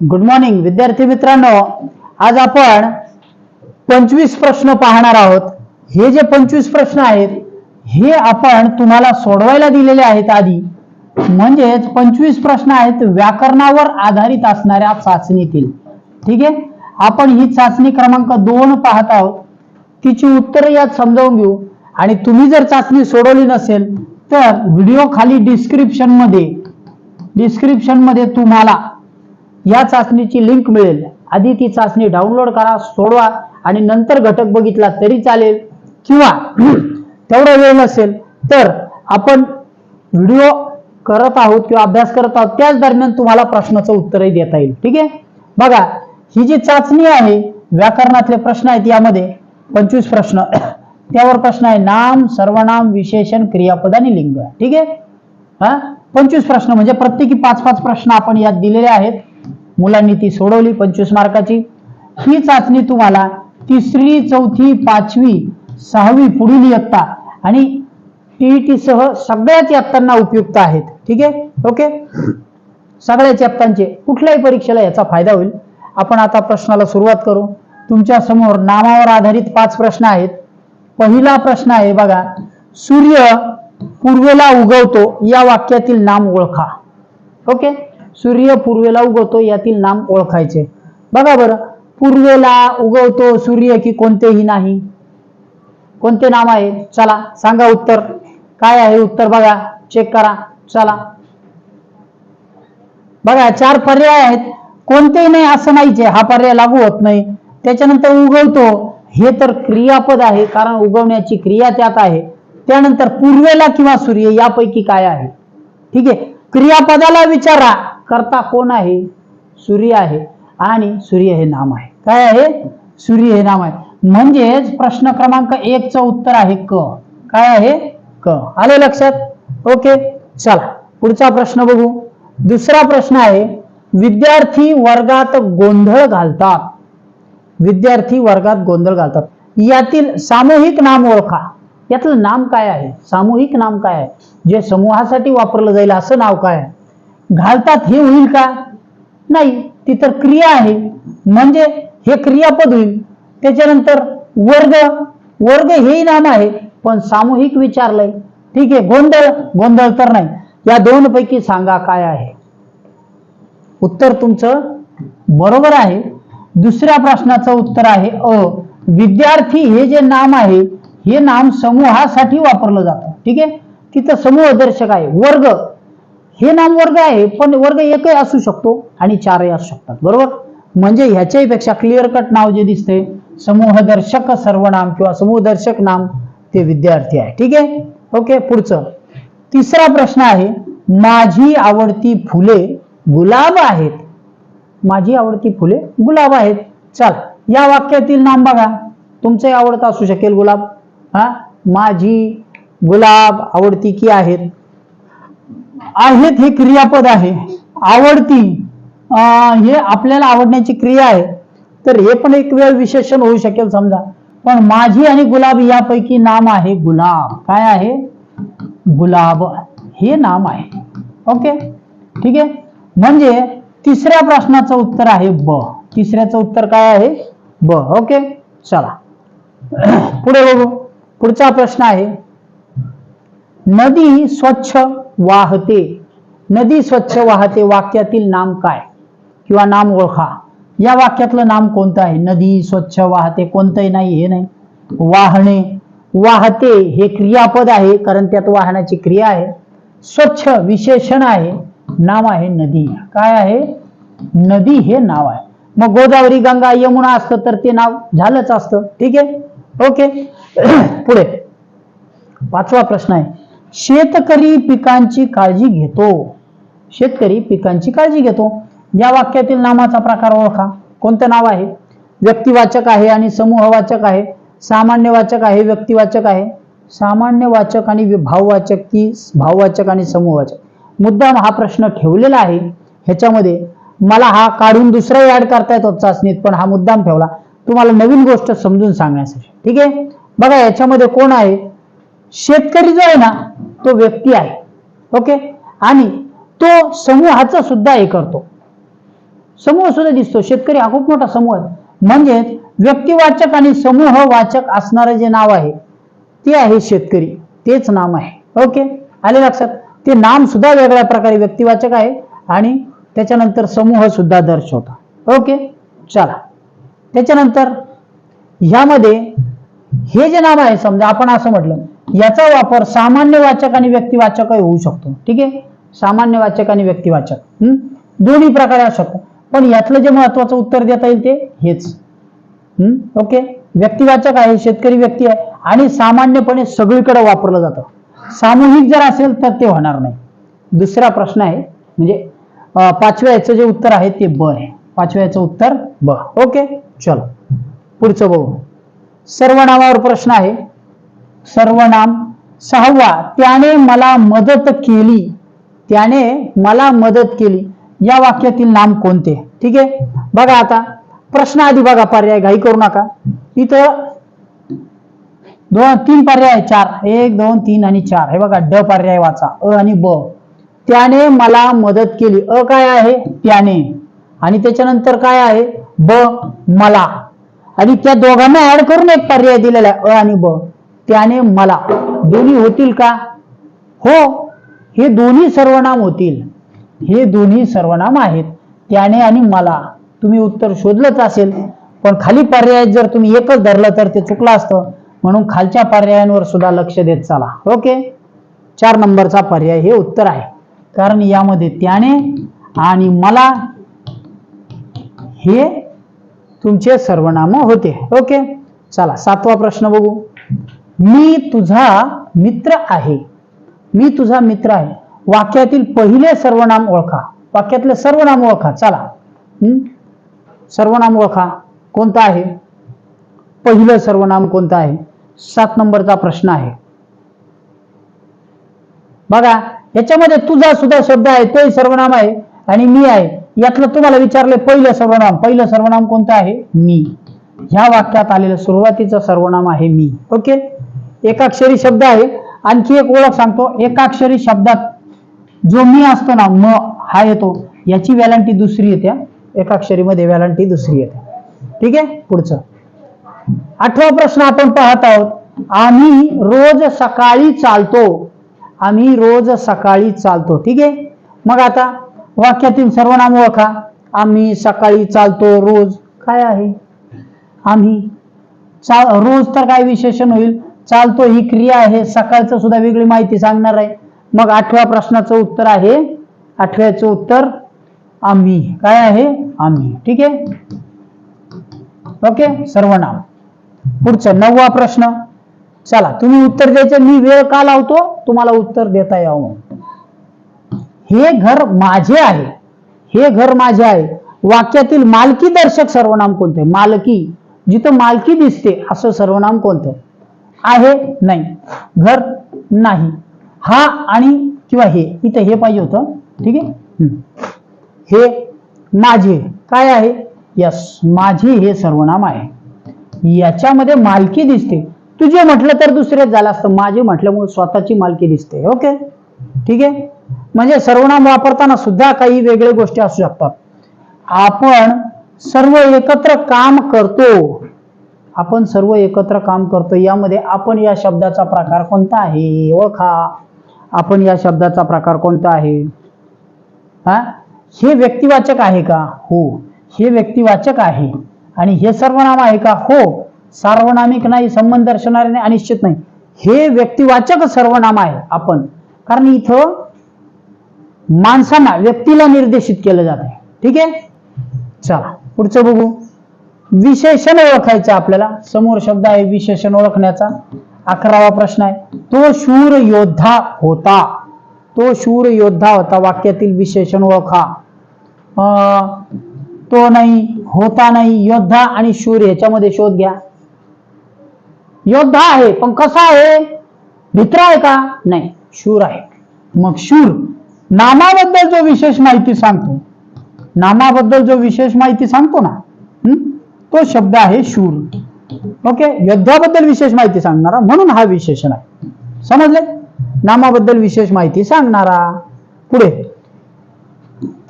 Good morning विद्यार्थी मित्रांनो. आज आपण पंचवीस प्रश्न पाहणार आहोत. हे जे पंचवीस प्रश्न आहेत हे आपण तुम्हाला सोडवायला दिलेले आहेत आधी. म्हणजेच पंचवीस प्रश्न आहेत व्याकरणावर आधारित असणाऱ्या चाचणीतील. ठीक आहे? आपण ही चाचणी क्रमांक दोन पाहत आहोत. तिची उत्तरं यात समजावून घेऊ. आणि तुम्ही जर चाचणी सोडवली नसेल तर व्हिडिओ खाली डिस्क्रिप्शनमध्ये डिस्क्रिप्शनमध्ये तुम्हाला या चाचणीची लिंक मिळेल. आधी ती चाचणी डाउनलोड करा सोडवा आणि नंतर घटक बघितला तरी चालेल. किंवा तेवढा वेळ नसेल तर आपण व्हिडिओ करत आहोत किंवा अभ्यास करत आहोत त्याच दरम्यान तुम्हाला प्रश्नाचं उत्तरही देता येईल. ठीक आहे? बघा ही जी चाचणी आहे व्याकरणातले प्रश्न आहेत यामध्ये पंचवीस प्रश्न. त्यावर प्रश्न आहे नाम सर्वनाम विशेषण क्रियापद आणि लिंग. ठीक आहे? हा? पंचवीस प्रश्न म्हणजे प्रत्येकी पाच पाच प्रश्न आपण यात दिलेले आहेत. मुलांनी ती सोडवली पंचवीस मार्काची. ही चाचणी तुम्हाला तिसरी चौथी पाचवी सहावी पुढील इयत्ता आणि टीईटी सह सगळ्याच इयत्तांना उपयुक्त आहेत. ठीक आहे? ओके? सगळ्याच इयत्तांचे कुठल्याही परीक्षेला याचा फायदा होईल. आपण आता प्रश्नाला सुरुवात करू. तुमच्यासमोर नामावर आधारित पाच प्रश्न आहेत. पहिला प्रश्न आहे बघा सूर्य पूर्वेला उगवतो या वाक्यातील नाम ओळखा. ओके? सूर्य पूर्वेला उगवतो यातील नाम ओळखायचे. बघा बरं पूर्वेला उगवतो सूर्य की कोणतेही नाही? कोणते नाम आहे? चला सांगा उत्तर. काय आहे उत्तर बघा चेक करा. चला. बघा चार पर्याय आहेत. कोणतेही नाही असं नाहीचे हा पर्याय लागू होत नाही. त्याच्यानंतर उगवतो. हे तर क्रियापद आहे कारण उगवण्याची क्रिया त्यात आहे. त्यानंतर पूर्वेला किंवा सूर्य यापैकी काय आहे? ठीक आहे. क्रियापदाला विचारा. करता कोण आहे? सूर्य आहे आणि सूर्य हे नाम आहे. काय आहे? सूर्य हे नाम आहे. म्हणजेच प्रश्न क्रमांक एकचं उत्तर आहे क. काय आहे? क. आले लक्षात? ओके. चला पुढचा प्रश्न बघू. दुसरा प्रश्न आहे विद्यार्थी वर्गात गोंधळ घालतात. विद्यार्थी वर्गात गोंधळ घालतात. यातील सामूहिक नाम ओळखा. यातलं नाम काय आहे? सामूहिक नाम काय आहे? जे समूहासाठी वापरलं जाईल असं नाव काय आहे? घालतात हे होईल का? नाही ती तर क्रिया आहे. म्हणजे हे क्रियापद होईल. त्याच्यानंतर वर्ग वर्ग हेही नाम आहे. पण सामूहिक विचारलंय ठीक आहे गोंधळ गोंधळ तर नाही. या दोन पैकी सांगा काय आहे? उत्तर तुमचं बरोबर आहे. दुसऱ्या प्रश्नाचं उत्तर आहे अ. विद्यार्थी हे जे नाम आहे हे नाम समूहासाठी वापरलं जातं. ठीक आहे? तिथं समूह दर्शक आहे. वर्ग. हे नाम वर्ग आहे पण वर्ग एकही असू शकतो आणि चारही असू शकतात. बरोबर? म्हणजे ह्याच्याही पेक्षा क्लिअर कट नाव जे दिसते समूहदर्शक सर्वनाम किंवा समूहदर्शक नाम ते विद्यार्थी आहे. ठीक आहे? ओके पुढचं. तिसरा प्रश्न आहे माझी आवडती फुले गुलाब आहेत. माझी आवडती फुले गुलाब आहेत. चल या वाक्यातील नाम बघा. तुमचंही आवडतं असू शकेल गुलाब. हा? माझी गुलाब आवडती की आहेत? आहेत हे क्रियापद आहे. आवडती हे आपल्याला आवडण्याची क्रिया आहे. तर हे पण एक वेळ विशेषण होऊ शकेल समजा. पण माझी आणि गुलाब यापैकी नाम आहे गुलाब. काय आहे? गुलाब. हे नाम आहे. ओके? ठीक आहे? म्हणजे तिसऱ्या प्रश्नाचं उत्तर आहे ब. तिसऱ्याचं उत्तर काय आहे? ब. ओके? चला. पुढे बघू. पुढचा प्रश्न आहे. नदी स्वच्छ वाहते. नदी स्वच्छ वाहते वाक्यातील नाम काय? किंवा नाम ओळखा. या वाक्यातलं नाम कोणतं आहे? नदी स्वच्छ वाहते कोणतंही नाही हे नाही. वाहणे. वाहते हे क्रियापद आहे कारण त्यात वाहनाची क्रिया आहे. स्वच्छ विशेषण आहे नाम आहे नदी. काय आहे? नदी हे नाव आहे. मग गोदावरी गंगा यमुना असतं तर ते नाव झालंच असतं. ठीक आहे? ओके. पुढे. पाचवा प्रश्न आहे. शेतकरी पिकांची काळजी घेतो. शेतकरी पिकांची काळजी घेतो. या वाक्यातील नामाचा प्रकार ओळखा. कोणतं नाव आहे? व्यक्तिवाचक आहे आणि समूहवाचक आहे. सामान्यवाचक आहे व्यक्तिवाचक आहे. सामान्यवाचक आणि भाववाचक की भाववाचक आणि समूहवाचक. मुद्दाम हा प्रश्न ठेवलेला आहे. ह्याच्यामध्ये मला हा काढून दुसराही ऍड करता येतो चाचणीत पण हा मुद्दाम ठेवला. तुम्हाला नवीन गोष्ट समजून सांगण्यासाठी. ठीक आहे? बघा याच्यामध्ये कोण आहे? शेतकरी जो आहे ना तो व्यक्ती आहे. ओके आणि तो समूहाचं सुद्धा हे करतो. समूह सुद्धा दिसतो. शेतकरी हा खूप मोठा समूह आहे. म्हणजेच व्यक्तिवाचक आणि समूह वाचक असणारं जे नाव आहे ते आहे शेतकरी. तेच नाम आहे. ओके आले लक्षात? ते नाम सुद्धा वेगळ्या प्रकारे व्यक्तिवाचक आहे आणि त्याच्यानंतर समूह सुद्धा दर्शवता ओके चला. त्याच्यानंतर ह्यामध्ये हे जे नाम आहे समजा आपण असं म्हटलं याचा वापर सामान्य वाचक आणि व्यक्तिवाचक होऊ शकतो. ठीक आहे? सामान्य वाचक आणि व्यक्तिवाचक. दोन्ही प्रकारे असू शकतो. पण यातलं जे महत्वाचं उत्तर देता येईल ते हेच. ओके? व्यक्तिवाचक आहे शेतकरी व्यक्ती आहे आणि सामान्यपणे सगळीकडे वापरलं जातं. सामूहिक जर असेल तर ते होणार नाही. दुसरा प्रश्न आहे म्हणजे पाचव्या याचं जे उत्तर आहे ते ब आहे. पाचव्या याचं उत्तर ब. ओके? चलो. पुढचं बघू. सर्वनामावर प्रश्न आहे. सर्वनाम. सहावा त्याने मला मदत केली. त्याने मला मदत केली. या वाक्यातील नाम कोणते? ठीक आहे? बघा आता. प्रश्न आधी बघा पर्याय घाई करू नका. इथं दोन तीन पर्याय चार. एक दोन तीन आणि चार. हे बघा ड पर्याय वाचा. अ आणि ब. त्याने मला मदत केली. अ काय आहे? त्याने. आणि त्याच्यानंतर काय आहे? ब मला. आणि त्या दोघांना ऍड करून एक पर्याय दिलेला आहे अ आणि ब. त्याने मला. दोन्ही होतील का? हो हे दोन्ही सर्वनाम होतील. हे दोन्ही सर्वनाम आहेत. त्याने आणि मला. तुम्ही उत्तर शोधलंच असेल. पण खाली पर्याय जर तुम्ही एकच धरलं तर ते चुकलं असतं. म्हणून खालच्या पर्यायांवर सुद्धा लक्ष देत चला. ओके? चार नंबरचा पर्याय हे उत्तर आहे. कारण यामध्ये त्याने आणि मला हे तुमचे सर्वनाम होते. ओके? चला सातवा प्रश्न बघू. मी तुझा मित्र आहे. मी तुझा मित्र आहे. वाक्यातील पहिले सर्वनाम ओळखा. वाक्यातले सर्वनाम ओळखा. चला. सर्वनाम ओळखा. कोणतं आहे? पहिलं सर्वनाम कोणतं आहे? सात नंबरचा प्रश्न आहे. बघा याच्यामध्ये तुझा सुद्धा शब्द आहे तोही सर्वनाम आहे आणि मी आहे. यातलं तुम्हाला विचारले पहिलं सर्वनाम. पहिलं सर्वनाम कोणतं आहे? मी. ह्या वाक्यात आलेलं सुरुवातीचं सर्वनाम आहे मी. ओके? एकाक्षरी शब्द आहे. आणखी एक ओळख सांगतो. एकाक्षरी शब्दात जो मी असतो ना म हा येतो. याची व्हॅलंटी दुसरी येते. एकाक्षरीमध्ये व्हॅलंटी दुसरी येते. ठीक आहे? पुढचं. आठवा प्रश्न आपण पाहत आहोत. आम्ही रोज सकाळी चालतो. आम्ही रोज सकाळी चालतो. ठीक आहे? मग आता वाक्यातील सर्वनाम ओळखा आम्ही सकाळी चालतो रोज. काय आहे? आम्ही चा रोज तर काय विशेषण होईल? चालतो ही क्रिया आहे. सकाळचं सुद्धा वेगळी माहिती सांगणार आहे. मग आठव्या प्रश्नाचं उत्तर आहे. आठव्याचं उत्तर आम्ही. काय आहे? आम्ही. ठीक आहे? ओके? सर्वनाम. पुढचं नववा प्रश्न. चला तुम्ही उत्तर द्यायचं मी वेळ का लावतो? तुम्हाला उत्तर देता यावं. हे घर माझे आहे. हे घर माझे आहे. वाक्यातील मालकी दर्शक सर्वनाम कोणते? मालकी. जिथं मालकी दिसते असं सर्वनाम कोणतं? आहे नाही. घर नाही. हा आणि किंवा हे. इथं हे पाहिजे होतं. ठीक आहे? हे माझे. काय आहे? यस माझे हे सर्वनाम आहे. याच्यामध्ये मालकी दिसते. तुझे म्हटलं तर दुसरेच झालं असतं. माझे म्हटल्यामुळे स्वतःची मालकी दिसते. ओके? ठीक आहे? म्हणजे सर्वनाम वापरताना सुद्धा काही वेगळ्या गोष्टी असू शकतात. आपण सर्व एकत्र काम करतो. आपण सर्व एकत्र काम करतो यामध्ये आपण या शब्दाचा प्रकार कोणता आहे? ओळखा. आपण या शब्दाचा प्रकार कोणता आहे? हा? हे व्यक्तिवाचक आहे का? हो. हे व्यक्तिवाचक आहे. आणि हे सर्वनाम आहे का? हो. सार्वनामिक नाही संबंध दर्शणारे नाही अनिश्चित नाही. हे व्यक्तिवाचक सर्वनाम आहे आपण. कारण इथं माणसांना व्यक्तीला निर्देशित केलं जात आहे. ठीक आहे? चला पुढचं बघू. विशेषण ओळखायचं आपल्याला. समोर शब्द आहे विशेषण ओळखण्याचा. अकरावा प्रश्न आहे तो शूर योद्धा होता. तो शूर योद्धा होता. वाक्यातील विशेषण ओळखा. अं, तो नाही होता नाही. योद्धा आणि शूर याच्यामध्ये शोध घ्या. योद्धा आहे पण कसा आहे? मित्र आहे का? नाही शूर आहे. मग शूर नामाबद्दल जो विशेष माहिती सांगतो नामाबद्दल जो विशेष माहिती सांगतो ना तो शब्द आहे शूर. ओके योद्ध्याबद्दल विशेष माहिती सांगणारा म्हणून हा विशेषण आहे. समजले? नामाबद्दल विशेष माहिती सांगणारा. पुढे.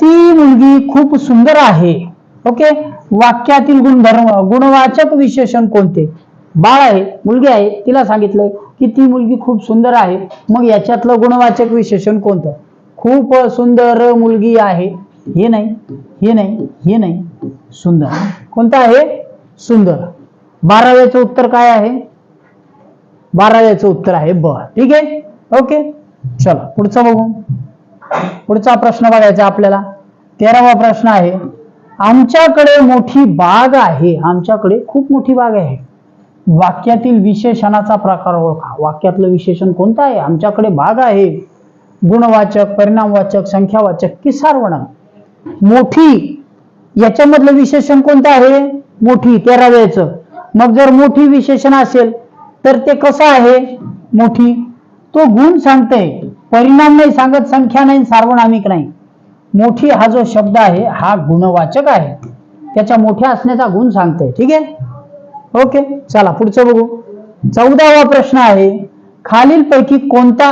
ती मुलगी खूप सुंदर आहे. ओके वाक्यातील गुणधर्म गुणवाचक विशेषण कोणते? बाळ आहे मुलगी आहे तिला सांगितलंय की ती मुलगी खूप सुंदर आहे. मग याच्यातलं गुणवाचक विशेषण कोणतं? खूप सुंदर मुलगी आहे. हे नाही हे नाही हे नाही. सुंदर. कोणतं आहे? सुंदर. बाराव्याचं उत्तर काय आहे? बाराव्याचं उत्तर आहे ब. ठीक आहे? ओके. चला पुढचं बघू. पुढचा प्रश्न बघायचा आपल्याला. तेरावा प्रश्न आहे आमच्याकडे मोठी बाग आहे. आमच्याकडे खूप मोठी बाग आहे. वाक्यातील विशेषणाचा प्रकार ओळखा. वाक्यातलं विशेषण कोणतं आहे? आमच्याकडे बाग आहे. गुणवाचक परिणामवाचक संख्यावाचक की सार्वनाम मोठी याच्यामधलं विशेषण कोणतं आहे? मोठी तेराव्याचं मग जर मोठी विशेषण असेल तर ते कसं आहे? मोठी. तो गुण सांगतंय. परिणाम नाही सांगत संख्या नाही सार्वनामिक नाही. मोठी हा जो शब्द आहे हा गुणवाचक आहे. त्याच्या मोठ्या असण्याचा गुण सांगतोय. ठीक आहे? ओके चला पुढचं बघू. चौदावा प्रश्न आहे. खालीलपैकी कोणता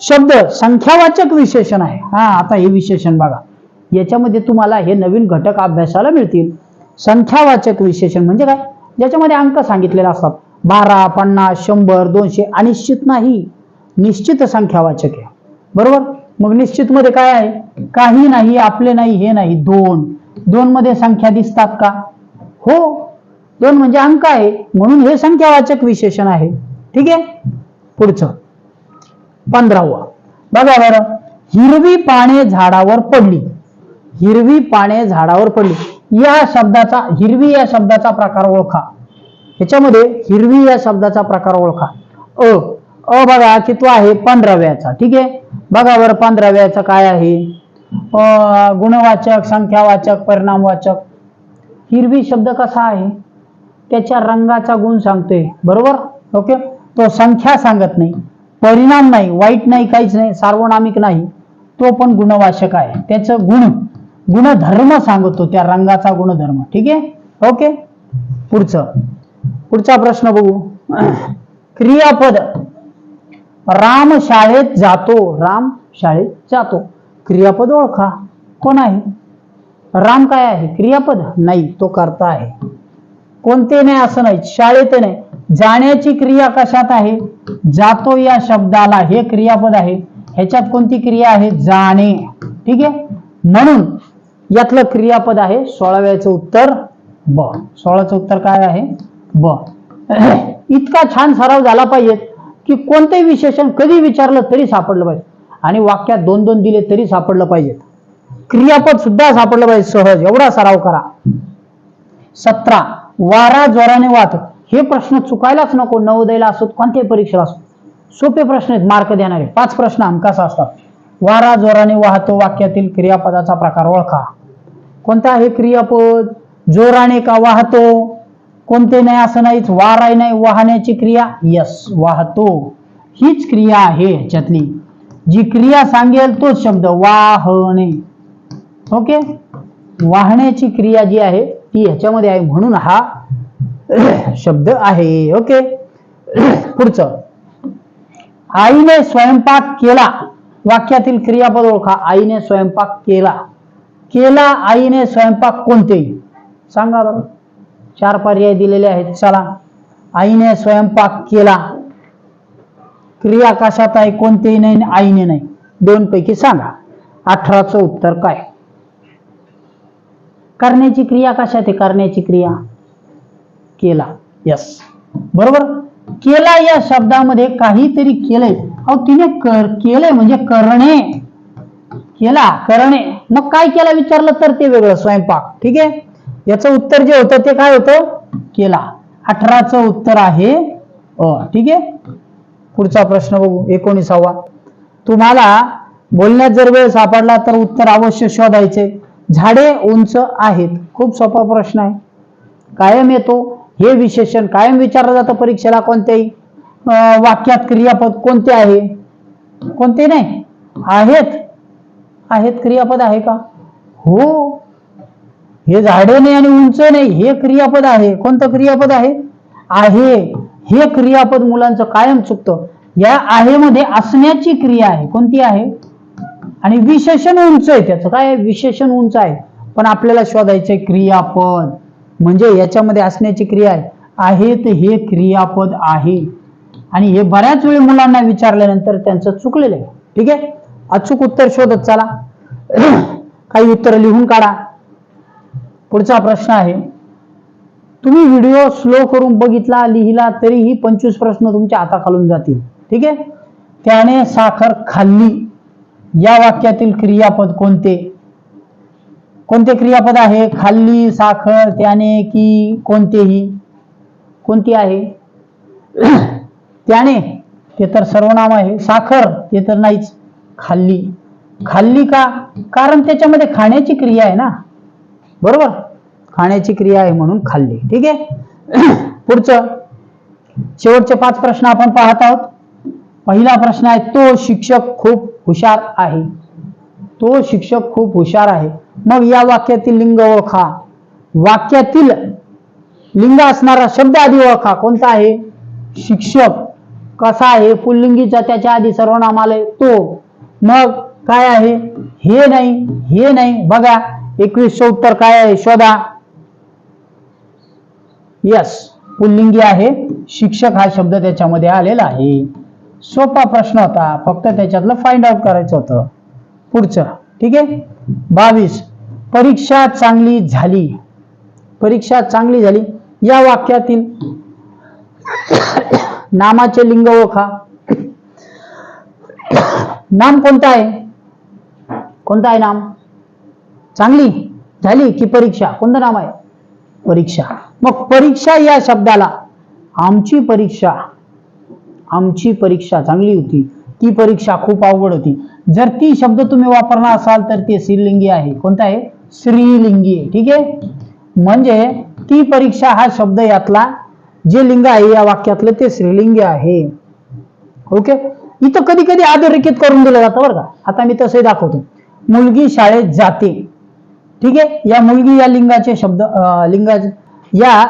शब्द संख्यावाचक विशेषण आहे? हा आता हे विशेषण बघा. याच्यामध्ये तुम्हाला हे नवीन घटक अभ्यासाला मिळतील. संख्यावाचक विशेषण म्हणजे काय? ज्याच्यामध्ये अंक सांगितलेले असतात. बारा पन्नास शंभर दोनशे अनिश्चित नाही. निश्चित संख्यावाचक आहे. बरोबर? मग निश्चित मध्ये काय आहे? काही नाही आपले नाही हे नाही. दोन. दोन मध्ये संख्या दिसतात का? हो. दोन म्हणजे अंक आहे. म्हणून हे संख्यावाचक विशेषण आहे. ठीक आहे? पुढचं. पंधरावा. बघा बरं. हिरवी पाने झाडावर पडली. हिरवी पाने झाडावर पडली. या शब्दाचा हिरवी या शब्दाचा प्रकार ओळखा. याच्यामध्ये हिरवी या शब्दाचा प्रकार ओळखा. अ अ बघा की तो आहे? पंधराव्याचा ठीक आहे? बघा बरं पंधराव्याचा काय आहे? गुणवाचक संख्यावाचक परिणामवाचक. हिरवी शब्द कसा आहे? त्याच्या रंगाचा गुण सांगतोय. बरोबर? ओके? तो संख्या सांगत नाही. परिणाम नाही. वाईट नाही काहीच नाही. सार्वनामिक नाही. तो पण गुणवाचक आहे. त्याचं गुण. गुणधर्म सांगतो त्या रंगाचा गुणधर्म. ठीक आहे? ओके? पुढचं. पुढचा प्रश्न बघू. क्रियापद. राम शाळेत जातो. राम शाळेत जातो. क्रियापद ओळखा. कोण आहे? राम काय आहे? क्रियापद नाही तो करता आहे. कोणते नाही असं नाही. शाळेत नाही. जाण्याची क्रिया कशात आहे? जातो या शब्दाला हे क्रियापद आहे. ह्याच्यात कोणती क्रिया आहे? जाणे. ठीक आहे? म्हणून यातलं क्रियापद आहे सोळाव्याचं उत्तर ब. सोळाचं उत्तर काय आहे? ब. इतका छान सराव झाला पाहिजे की कोणतेही विशेषण कधी विचारलं तरी सापडलं पाहिजे. आणि वाक्यात दोन दोन दिले तरी सापडलं पाहिजे. क्रियापद सुद्धा सापडलं पाहिजे सहज. एवढा सराव करा. सतरा. वारा जोराने वाहतो हे प्रश्न चुकायलाच नको. नवोदयला असो कोणत्याही परीक्षेला असो. सोपे प्रश्न आहेत मार्क देणारे. पाच प्रश्न हमखास असतात. वारा जोराने वाहतो वाक्यातील क्रियापदाचा प्रकार ओळखा. कोणता आहे क्रियापद? जोराने का वाहतो? कोणते नाही असं नाहीच वाराय नाही वाहण्याची क्रिया? यस वाहतो. हीच क्रिया आहे ह्याच्यातली जी क्रिया सांगेल तोच शब्द वाहणे. ओके? वाहण्याची क्रिया जी आहे ती ह्याच्यामध्ये आहे म्हणून हा शब्द आहे. ओके? पुढचं. आईने स्वयंपाक केला. वाक्यातील क्रियापद ओळखा. आईने स्वयंपाक केला. केला आईने स्वयंपाक कोणतेही? सांगा बरं. चार पर्याय दिलेले आहेत चला. आईने स्वयंपाक केला. क्रिया कशात आहे कोणतेही नाही आईने नाही. दोन पैकी सांगा. अठराचं उत्तर काय? करण्याची क्रिया कशात आहे? करण्याची क्रिया केला. यस बरोबर? केला या शब्दामध्ये काहीतरी केलंय. अहो तिने कर केलंय म्हणजे करणे. केला करणे. मग काय केला विचारलं तर ते वेगळं स्वयंपाक. ठीक आहे? याचं उत्तर जे होतं ते काय होतं? केला. अठराचं उत्तर आहे अ. ठीक आहे? पुढचा प्रश्न बघू. एकोणीसावा. तुम्हाला बोलण्यात जर वेळ सापडला तर उत्तर अवश्य शोधायचे. झाडे उंच आहेत. खूप सोपा प्रश्न आहे. कायम येतो. हे विशेषण कायम विचारलं जातं परीक्षेला कोणत्याही वाक्यात क्रियापद कोणते आहे? कोणते नाही? आहेत. आहेत क्रियापद आहे का? हो. हे झाडे नाही आणि उंच नाही हे क्रियापद आहे. कोणतं क्रियापद आहे? आहे. हे क्रियापद मुलांचं कायम चुकतं. या आहे मध्ये असण्याची क्रिया आहे. कोणती आहे? आणि विशेषण उंच आहे त्याचं. काय विशेषण उंच आहे. पण आपल्याला शोधायचे क्रियापद. म्हणजे याच्यामध्ये असण्याची क्रिया आहे. आहेत हे क्रियापद आहे. आणि हे बऱ्याच वेळी मुलांना विचारल्यानंतर त्यांचं चुकलेलं आहे. ठीक आहे? अचूक उत्तर शोधत चला. काही उत्तर लिहून काढा. पुढचा प्रश्न आहे तुम्ही व्हिडिओ स्लो करून बघितला लिहिला तरीही पंचवीस प्रश्न तुमच्या हाताखालून जातील. ठीक आहे? त्याने साखर खाल्ली. या वाक्यातील क्रियापद कोणते? कोणते क्रियापद आहे? खाल्ली साखर त्याने की कोणतेही? कोणती आहे? त्याने ते तर सर्वनाम आहे. साखर ते तर नाहीच. खाल्ली. खाल्ली का? कारण त्याच्यामध्ये खाण्याची क्रिया आहे ना. बरोबर? खाण्याची क्रिया आहे म्हणून खाल्ली. ठीक आहे? पुढचं. शेवटचे पाच प्रश्न आपण पाहत आहोत. पहिला प्रश्न आहे तो शिक्षक खूप हुशार आहे. तो शिक्षक खूप हुशार आहे. मग या वाक्यातील लिंग ओळखा. वाक्यातील लिंग असणारा शब्द आधी ओळखा. कोणता आहे? शिक्षक. कसा आहे? पुल्लिंगीचा त्याच्या आधी सर्वनाम आलंय. तो. मग काय आहे? हे नाही हे नाही. बघा एकवीसशे उत्तर काय आहे? शोधा. यस पुल्लिंगी आहे. शिक्षक हा शब्द त्याच्यामध्ये आलेला आहे. सोपा प्रश्न होता. फक्त त्याच्यातलं फाइंड आउट करायचं होतं. पुढचं ठीक आहे? बावीस परीक्षा चांगली झाली. परीक्षा चांगली झाली. या वाक्यातील नामाचे लिंग ओळखा. नाम कोणतं आहे? कोणतं आहे नाम? चांगली झाली की परीक्षा? कोणतं नाम आहे? परीक्षा. मग परीक्षा या शब्दाला आमची परीक्षा आमची परीक्षा चांगली होती. ती परीक्षा खूप अवघड होती. जर ती शब्द तुम्ही वापरणार असाल तर ते स्त्रीलिंगी आहे. कोणता आहे? स्त्रीलिंगी ठीक आहे? म्हणजे ती परीक्षा हा शब्द यातला जे लिंग आहे या वाक्यातलं ते स्त्रीलिंगी आहे. ओके? इथं कधी कधी अधोरेखित करून दिलं जातं बरं का. आता मी तसंही दाखवतो. मुलगी शाळेत जाते. ठीक आहे? या मुलगी या लिंगाचे शब्द लिंगाचे लिंगा या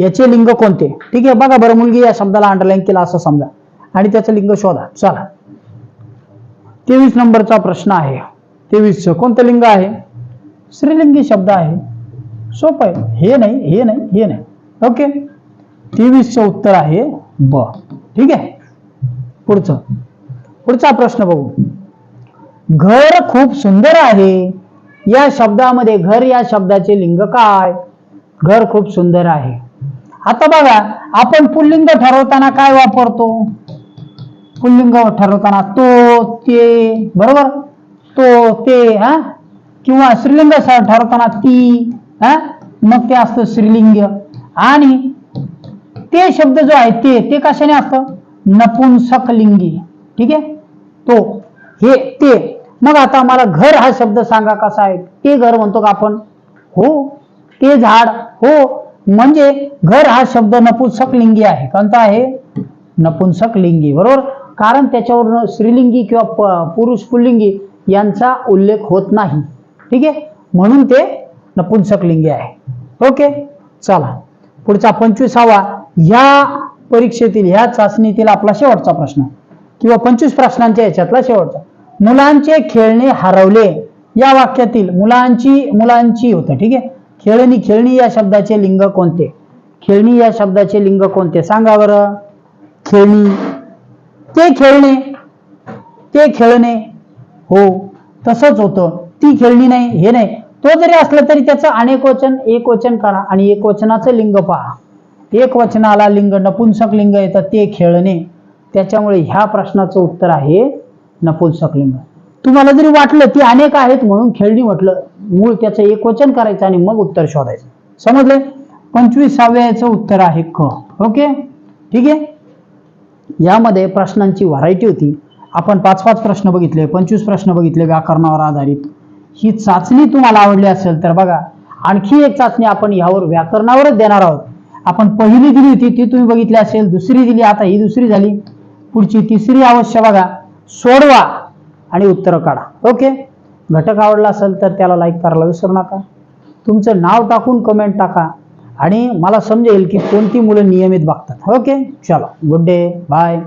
याचे लिंग कोणते? ठीक आहे? बघा बरं मुलगी या शब्दाला अंडरलाईन केला असं समजा. आणि त्याचं लिंग शोधा. चला. तेवीस नंबरचा प्रश्न आहे. तेवीस कोणतं लिंग आहे? स्त्रीलिंगी शब्द आहे. सोपं आहे. हे नाही हे नाही हे नाही. ओके? तेवीसचं उत्तर आहे ब. ठीक आहे? पुढचं. पुढचा प्रश्न बघू. घर खूप सुंदर आहे. या शब्दामध्ये घर या शब्दाचे लिंग काय? घर खूप सुंदर आहे. आता बघा आपण पुल्लिंग ठरवताना काय वापरतो? पुल्लिंग ठरवताना तो ते बरोबर? तो ते हा? किंवा स्त्रीलिंग ठरवताना ती हा? मग ते असतं स्त्रीलिंग. आणि ते शब्द जो आहे ते ते कशाने असतं? नपुंसकलिंगी. ठीक आहे? तो हे ते. मग आता मला घर हा शब्द सांगा कसा आहे? ते घर म्हणतो का आपण? हो. ते झाड. हो. म्हणजे घर हा शब्द नपुंसक लिंगी आहे. कोणता आहे? नपुंसक लिंगी. बरोबर? कारण त्याच्यावर स्त्रीलिंगी किंवा प- पुरुष पुल्लिंगी यांचा उल्लेख होत नाही. ठीक आहे? म्हणून ते नपुंसक लिंगी आहे. ओके? चला. पुढचा पंचवीसावा. या परीक्षेतील ह्या चाचणीतील आपला शेवटचा प्रश्न. किंवा पंचवीस प्रश्नांच्या याच्यातला शेवटचा. मुलांचे खेळणे हरवले. या वाक्यातील मुलांची मुलांची होतं ठीक आहे? खेळणी खेळणी या शब्दाचे लिंग कोणते? खेळणी या शब्दाचे लिंग कोणते? सांगा बरं. खेळणी. ते खेळणे. ते खेळणे. हो तसंच होतं. ती खेळणी नाही हे नाही. तो जरी असलं तरी त्याचं अनेक वचन एक वचन करा आणि एक वचनाचं लिंग पहा. एक वचनाला लिंग नपुंसक लिंग येतं ते खेळणे. त्याच्यामुळे ह्या प्रश्नाचं उत्तर आहे नपुंसक लिंग. तुम्हाला जरी वाटलं ती अनेक आहेत म्हणून खेळणी म्हटलं मूळ त्याचं एक वचन करायचं आणि मग उत्तर शोधायचं. समजले? पंचवीसाव्याचं उत्तर आहे क. ओके? ठीक आहे? यामध्ये प्रश्नांची व्हरायटी होती. आपण पाच पाच प्रश्न बघितले पंचवीस प्रश्न बघितले व्याकरणावर आधारित. ही चाचणी तुम्हाला आवडली असेल तर बघा आणखी एक चाचणी आपण यावर व्याकरणावरच देणार आहोत. आपण पहिली दिली होती ती तुम्ही बघितली असेल दुसरी दिली आता ही दुसरी झाली. पुढची तिसरी अवश्य बघा. सोडवा आणि उत्तर काढा. ओके? घटक आवडला असेल तर त्याला लाईक करायला विसरू नका. तुमचं नाव टाकून कमेंट टाका आणि मला समजेल की कोणती मुलं नियमित बघतात. ओके? चलो. Good day bye